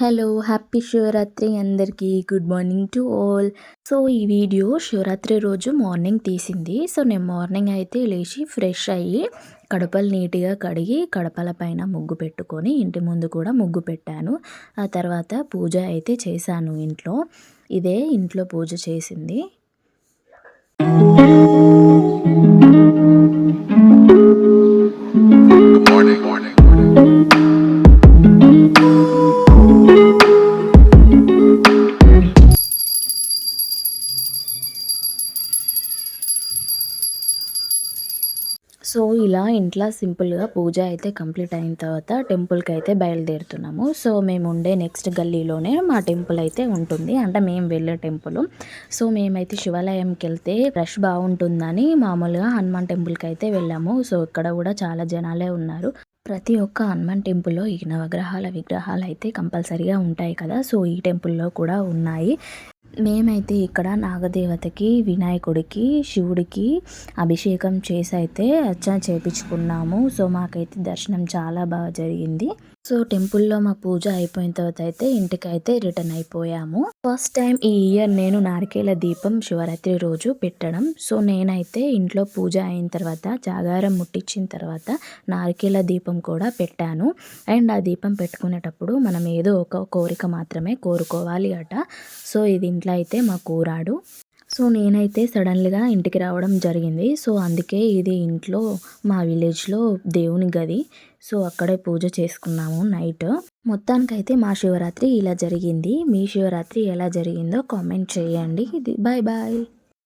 Hello happy Shivaratri అందరికీ. Good morning to all so ఈ video Shivaratri రోజు మార్నింగ్ తీసింది. సో నేను మార్నింగ్ అయితే లేచి ఫ్రెష్ అయ్యి కడపలు నీట్గా కడిగి కడపల పైన ముగ్గు పెట్టుకొని ఇంటి ముందు కూడా ముగ్గు పెట్టాను. ఆ తర్వాత పూజ అయితే చేశాను ఇంట్లో. ఇదే ఇంట్లో పూజ చేసింది. సో ఇలా ఇంట్లో సింపుల్గా పూజ అయితే కంప్లీట్ అయిన తర్వాత టెంపుల్కి అయితే బయలుదేరుతున్నాము. సో మేము ఉండే నెక్స్ట్ గల్లీలోనే మా టెంపుల్ అయితే ఉంటుంది. అంటే మేము వెళ్ళే టెంపుల్. సో మేమైతే శివాలయంకి వెళ్తే రష్ బాగుంటుందని మామూలుగా హనుమాన్ టెంపుల్కి అయితే వెళ్ళాము. సో ఇక్కడ కూడా చాలా జనాలే ఉన్నారు. ప్రతి ఒక్క హనుమాన్ టెంపుల్లో ఈ నవగ్రహాల విగ్రహాలు అయితే కంపల్సరీగా ఉంటాయి కదా. సో ఈ టెంపుల్లో కూడా ఉన్నాయి. మేమైతే ఇక్కడ నాగదేవతకి వినాయకుడికి శివుడికి అభిషేకం చేసి అయితే అర్చన చేయించుకున్నాము సో మాకైతే దర్శనం చాలా బాగా జరిగింది. సో టెంపుల్లో మా పూజ అయిపోయిన తర్వాత అయితే ఇంటికైతే రిటర్న్ అయిపోయాము. ఫస్ట్ టైం ఈ ఇయర్ నేను నారికేల దీపం శివరాత్రి రోజు పెట్టడం. సో నేనైతే ఇంట్లో పూజ అయిన తర్వాత జాగారం ముట్టించిన తర్వాత నారికేల దీపం కూడా పెట్టాను. అండ్ ఆ దీపం పెట్టుకునేటప్పుడు మనం ఏదో ఒక కోరిక మాత్రమే కోరుకోవాలి అట. సో ఇది ఇంట్లో అయితే మా కూరాడు సో నేనైతే సడన్గా ఇంటికి రావడం జరిగింది. సో అందుకే ఇది ఇంట్లో మా విలేజ్లో దేవుని గది. సో అక్కడే పూజ చేసుకున్నాము నైట్. మొత్తానికైతే మా శివరాత్రి ఇలా జరిగింది. మీ శివరాత్రి ఎలా జరిగిందో కామెంట్ చేయండి. Bye bye